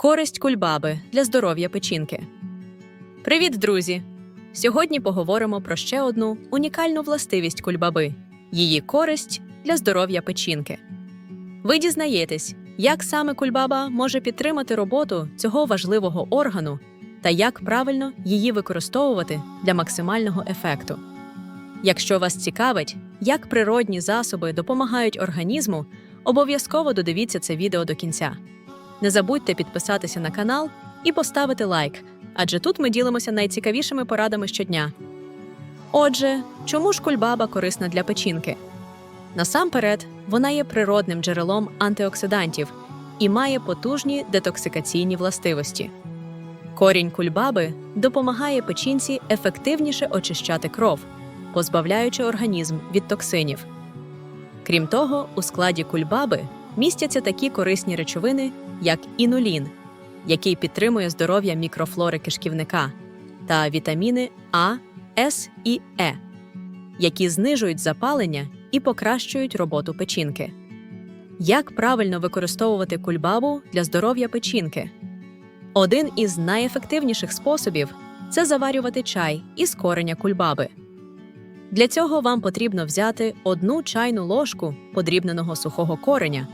Користь кульбаби для здоров'я печінки. Привіт, друзі! Сьогодні поговоримо про ще одну унікальну властивість кульбаби її користь для здоров'я печінки. Ви дізнаєтесь, як саме кульбаба може підтримати роботу цього важливого органу та як правильно її використовувати для максимального ефекту. Якщо вас цікавить, як природні засоби допомагають організму, обов'язково додивіться це відео до кінця. Не забудьте підписатися на канал і поставити лайк, адже тут ми ділимося найцікавішими порадами щодня. Отже, чому ж кульбаба корисна для печінки? Насамперед, вона є природним джерелом антиоксидантів і має потужні детоксикаційні властивості. Корінь кульбаби допомагає печінці ефективніше очищати кров, позбавляючи організм від токсинів. Крім того, у складі кульбаби містяться такі корисні речовини, як інулін, який підтримує здоров'я мікрофлори кишківника, та вітаміни А, С і Е, які знижують запалення і покращують роботу печінки. Як правильно використовувати кульбабу для здоров'я печінки? Один із найефективніших способів це заварювати чай із кореня кульбаби. Для цього вам потрібно взяти одну чайну ложку подрібненого сухого кореня,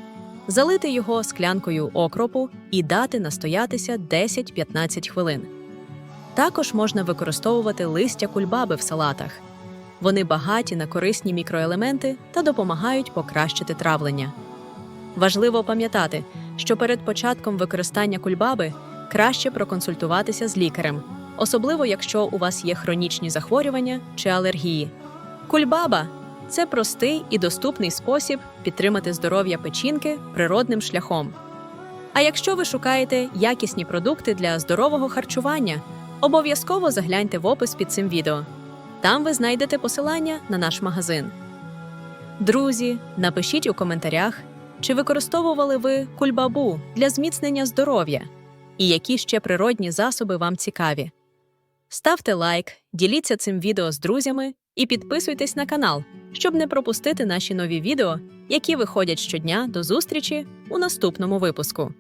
залити його склянкою окропу і дати настоятися 10-15 хвилин. Також можна використовувати листя кульбаби в салатах. Вони багаті на корисні мікроелементи та допомагають покращити травлення. Важливо пам'ятати, що перед початком використання кульбаби краще проконсультуватися з лікарем, особливо якщо у вас є хронічні захворювання чи алергії. Кульбаба це простий і доступний спосіб підтримати здоров'я печінки природним шляхом. А якщо ви шукаєте якісні продукти для здорового харчування, обов'язково загляньте в опис під цим відео. Там ви знайдете посилання на наш магазин. Друзі, напишіть у коментарях, чи використовували ви кульбабу для зміцнення здоров'я і які ще природні засоби вам цікаві. Ставте лайк, діліться цим відео з друзями і підписуйтесь на канал, щоб не пропустити наші нові відео, які виходять щодня до зустрічі у наступному випуску.